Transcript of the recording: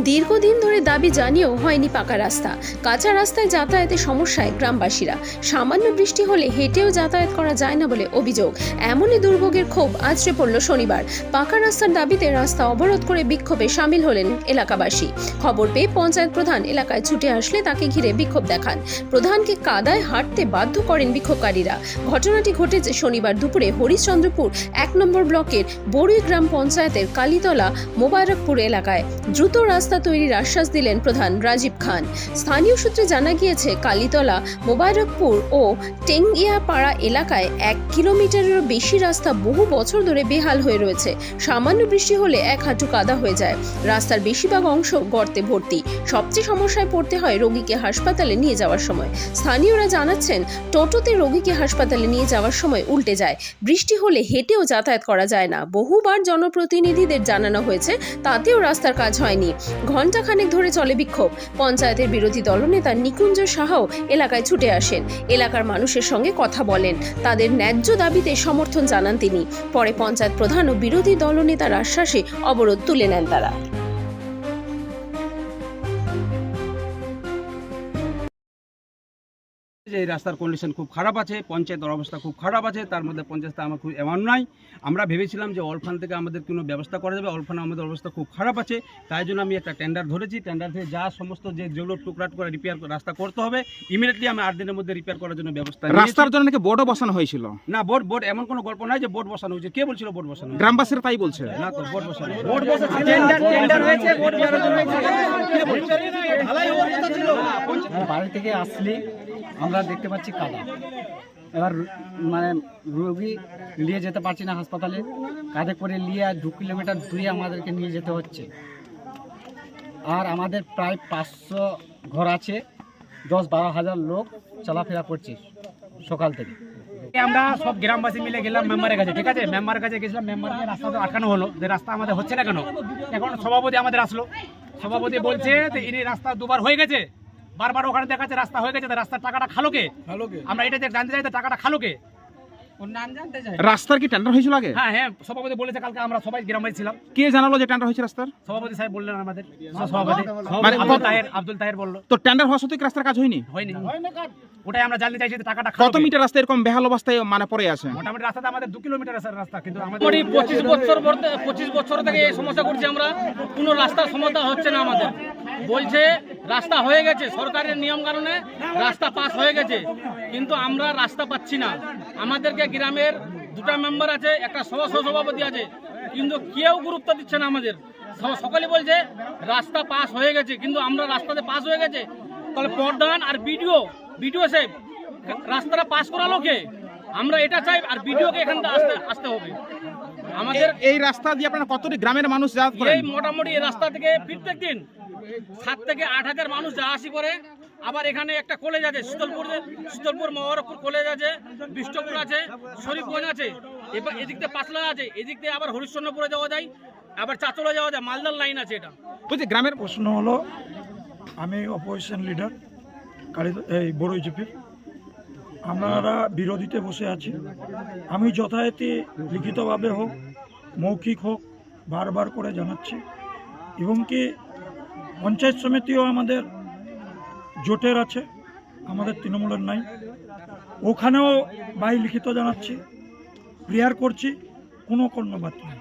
দীর্ঘদিন ধরে দাবি জানিয়েও হয়নি পাকা রাস্তা। কাঁচা রাস্তায় যাতায়াতে সমস্যায় গ্রামবাসীরা। সামান্য বৃষ্টি হলে হেঁটেও যাতায়াত করা যায় না বলে অভিযোগ। এমনই দুর্ভোগের ক্ষোভ আছড়ে পড়ল শনিবার। পাকা রাস্তার দাবিতে রাস্তা অবরোধ করে বিক্ষোভে সামিল হলেন এলাকাবাসী। খবর পেয়ে পঞ্চায়েত প্রধান এলাকায় ছুটে আসলে তাকে ঘিরে বিক্ষোভ দেখান। প্রধানকে কাদায় হাঁটতে বাধ্য করেন বিক্ষোভকারীরা। ঘটনাটি ঘটেছে শনিবার দুপুরে হরিশ্চন্দ্রপুর এক নম্বর ব্লকের বড়ুই গ্রাম পঞ্চায়েতের কালীতলা মোবারকপুর এলাকায়। দ্রুত রাস্তা তৈরির আশ্বাস দিলেন প্রধান রাজীব খান। স্থানীয় সূত্রে জানা গিয়েছে, কালীতলা, মোবারকপুর ও টেঙ্গিয়াপাড়া এলাকায় এক কিলোমিটারেরও বেশি রাস্তা বহু বছর ধরে বেহাল হয়ে রয়েছে। সামান্য বৃষ্টি হলে এক হাঁটু কাদা হয়ে যায়। রাস্তার বেশিরভাগ অংশ গর্তে ভর্তি। সবচেয়ে সমস্যায় পড়তে হয় রোগীকে হাসপাতালে নিয়ে যাওয়ার সময়। স্থানীয়রা জানাচ্ছেন, টোটোতে রোগীকে হাসপাতালে নিয়ে যাওয়ার সময় উল্টে যায়। বৃষ্টি হলে হেঁটেও যাতায়াত করা যায় না। বহুবার জনপ্রতিনিধিদের জানানো হয়েছে, তাতেও রাস্তার কাজ হয়নি। ঘণ্টাখানেক ধরে চলে বিক্ষোভ। পঞ্চায়েতের বিরোধী দলনেতা নিকুঞ্জ সাহাও এলাকায় ছুটে আসেন। এলাকার মানুষের সঙ্গে কথা বলেন। তাদের ন্যায্য দাবিতে সমর্থন জানান তিনি। পরে পঞ্চায়েত প্রধান ও বিরোধী দলনেতার আশ্বাসে অবরোধ তুলে নেন তারা। যে এই রাস্তার কন্ডিশন খুব খারাপ আছে পঞ্চায়েতের অবস্থা খুব খারাপ আছে তার মধ্যে পঞ্চায়েত আমার খুব এমন নাই আমরা ভেবেছিলাম যে অলফান থেকে আমাদের কোনো ব্যবস্থা করা যাবে অলফানে আমাদের অবস্থা খুব খারাপ আছে তাই জন্য আমি একটা টেন্ডার ধরেছি। টেন্ডার থেকে যা সমস্ত যে যেগুলো টুকরাট করে রিপেয়ার রাস্তা করতে হবে ইমিডিয়েটলি আমি আট দিনের মধ্যে রিপেয়ার করার জন্য ব্যবস্থা রাস্তার জন্য নাকি বোর্ডও বসানো হয়েছিল? না বোর্ড বোর্ড এমন কোনো গল্প নাই যে বোর্ড বসানো হয়েছে। কে বলছিল বোর্ড বসানো? গ্রামবাসীরা তাই বলছে। না তো বোর্ড বসানো বোর্ড বসানো টেন্ডার টেন্ডার হয়েছে বোর্ড বাড়ি থেকে আসলি আমরা দেখতে পাচ্ছি কাদা। এবার মানে রোগী নিয়ে যেতে পারছি না হাসপাতালে। কাঁধে করে নিয়ে দু কিলোমিটার দূরে আমাদেরকে নিয়ে যেতে হচ্ছে। আর আমাদের প্রায় পাঁচশো ঘর আছে, দশ বারো হাজার লোক চলাফেরা করছে সকাল থেকে। আমরা সব গ্রামবাসী মিলে গেলাম মেম্বারের কাছে, ঠিক আছে? মেম্বারের কাছে গেছিলাম, মেম্বারকে রাস্তা তো আটকানো হলো। যে রাস্তা আমাদের হচ্ছে না কেন? এখন সভাপতি আমাদের আসলো। সভাপতি বলছে যে ইনি রাস্তা দুবার হয়ে গেছে। বারবার ওখানে দেখাচ্ছে রাস্তা হয়ে গেছে রাস্তার টাকাটা খালো কে আমরা এটা যে জানতে চাই টাকাটা খালো কে রাস্তার কি টেন্ডার হয়েছিল আগে? হ্যাঁ হ্যাঁ সভাপতি বলেছে কালকে আমরা সবাই ছিলাম। কে জানালো যে টেন্ডার হয়েছে রাস্তার? সভাপতি সাহেব বললেন আমাদের সভাপতি মানে আব্দুল তাহের আব্দুল তাহের বলল। তো টেন্ডার হওয়া সত্ত্বেও রাস্তার কাজ হয়নি? হয়নি। ওটাই আমরা জানতে চাইছি টাকাটা কত মিটার রাস্তা এরকম বেহাল অবস্থায় মানে পড়ে আছে? মোটামুটি রাস্তাটা আমাদের দু কিলোমিটার রাস্তা কিন্তু আমাদের মোটামুটি পঁচিশ বছর বলতে- পঁচিশ বছর থেকে এই সমস্যা করছি আমরা। কোনো রাস্তার সমাধান হচ্ছে না আমাদের। বলছে রাস্তা হয়ে গেছে সরকারের নিয়ম কারণে রাস্তা পাস হয়ে গেছে। কিন্তু আমরা রাস্তা পাচ্ছি না। আমাদেরকে গ্রামের দুটা মেম্বার আছে, একটা সহ সভাপতি আছে। কিন্তু কেউ গুরুত্ব দিচ্ছে না আমাদের। সকলে বলছে, রাস্তা পাস হয়ে গেছে, কিন্তু আমরা রাস্তাতে পাস হয়ে গেছে। তাহলে প্রধান আর বিডিও বিডিও সাহেব, রাস্তাটা পাস করালো কে? আমরা এটা চাই আর বিডিওকে এখান থেকে আসতে আসতে হবে। আমাদের এই রাস্তা দিয়ে আপনারা কতটি গ্রামের মানুষ যাতায়াত করেন? এই মোটামুটি এই রাস্তা থেকে প্রত্যেক দিন সাত থেকে আট হাজার মানুষ যাওয়া আসি করে। আবার এখানে একটা কলেজ আছে শীতলপুর শীতলপুর মহারকপুর কলেজ আছে বিষ্টপুর আছে শরীফগঞ্জ আছে। এবার এদিক থেকে পাঁচলা আছে এদিক থেকে আবার হরিশ্চন্দ্রপুরে যাওয়া যায় আবার চাচলে যাওয়া যায় মালদার লাইন আছে এটা। বলছি গ্রামের প্রশ্ন হলো আমি অপোজিশন লিডার কালী এই বড় জিপির আমরা বিরোধীতে বসে আছি আমি যথারীতি লিখিতভাবে হোক, মৌখিক হোক, বারবার করে জানাচ্ছি। এবং কি পঞ্চায়েত সমিতিও আমাদের জোটের আছে, আমাদের তৃণমূলের নাই। ওখানেও বাই লিখিত জানাচ্ছি, প্রেয়ার করছি, কোনো কর্ণবাদ নেই।